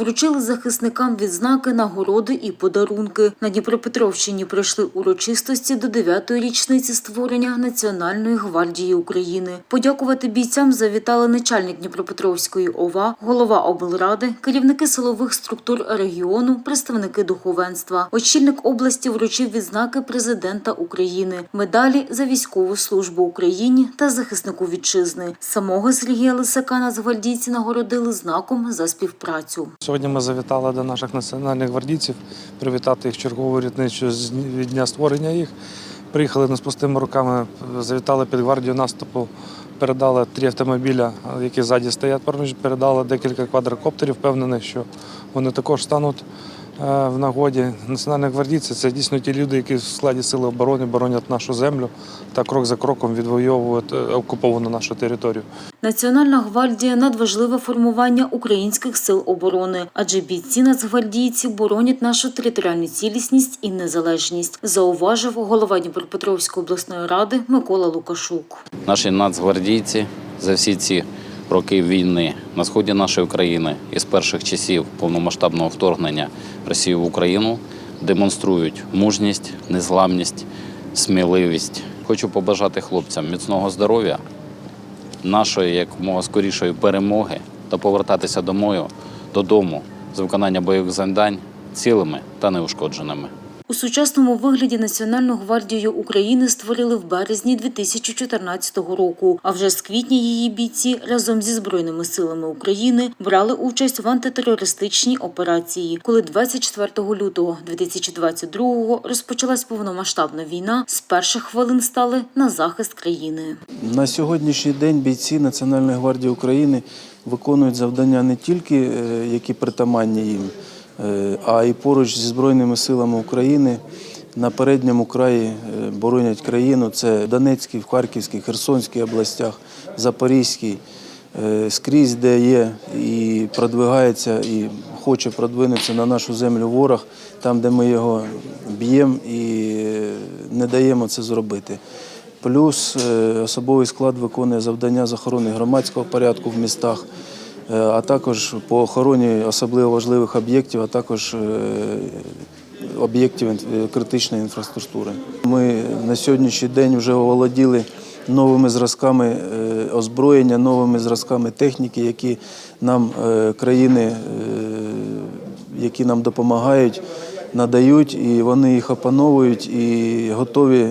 Вручили захисникам відзнаки, нагороди і подарунки. На Дніпропетровщині пройшли урочистості до 9-ї річниці створення Національної гвардії України. Подякувати бійцям завітали начальник Дніпропетровської ОВА, голова облради, керівники силових структур регіону, представники духовенства. Очільник області вручив відзнаки президента України, медалі за військову службу Україні та захиснику вітчизни. Самого Сергія Лисака нацгвардійці нагородили знаком за співпрацю. Сьогодні ми завітали до наших національних гвардійців привітати їх чергову рітницю від дня створення їх. Приїхали не з пустими руками, завітали під гвардію наступу, передали три автомобіля, які ззаді стоять передали декілька квадрокоптерів, впевнених, що вони також стануть в нагоді. Національні гвардійці це дійсно ті люди, які в складі сили оборони боронять нашу землю та крок за кроком відвоюють е, окуповану нашу територію. Національна гвардія надважливе формування українських сил оборони, адже бійці нацгвардійці боронять нашу територіальну цілісність і незалежність, зауважив голова Дніпропетровської обласної ради Микола Лукашук. Наші нацгвардійці за всі ці роки війни на сході нашої країни із перших часів повномасштабного вторгнення Росії в Україну демонструють мужність, незламність, сміливість. Хочу побажати хлопцям міцного здоров'я, нашої якомога скорішої перемоги та повертатися домою додому з виконання бойових завдань цілими та неушкодженими. У сучасному вигляді Національну гвардію України створили в березні 2014 року. А вже з квітня її бійці разом зі збройними силами України брали участь в антитерористичній операції. Коли 24 лютого 2022 розпочалась повномасштабна війна, з перших хвилин стали на захист країни. На сьогоднішній день бійці Національної гвардії України виконують завдання не тільки е, які притаманні їм, а й поруч зі Збройними силами України на передньому краї е, боронять країну. Це Донецькій, в Харківській, Херсонській областях, Запорізькій. Е, Скрізь, де є і продвигається, і хоче продвинутися на нашу землю ворог, там, де ми його б'ємо і е, не даємо це зробити. Плюс е, особовий склад виконує завдання з охорони громадського порядку в містах, е, а також по охороні особливо важливих об'єктів, а також е, об'єктів критичної інфраструктури. Ми на сьогоднішній день вже оволоділи новими зразками е, озброєння, новими зразками техніки, які нам е, країни, е, які нам допомагають, надають, і вони їх опановують і готові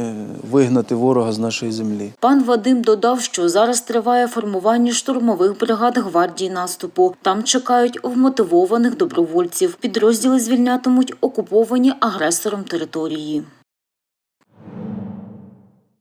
вигнати ворога з нашої землі. Пан Вадим додав, що зараз триває формування штурмових бригад гвардії наступу. Там чекають вмотивованих добровольців. Підрозділи звільнятимуть окуповані агресором території.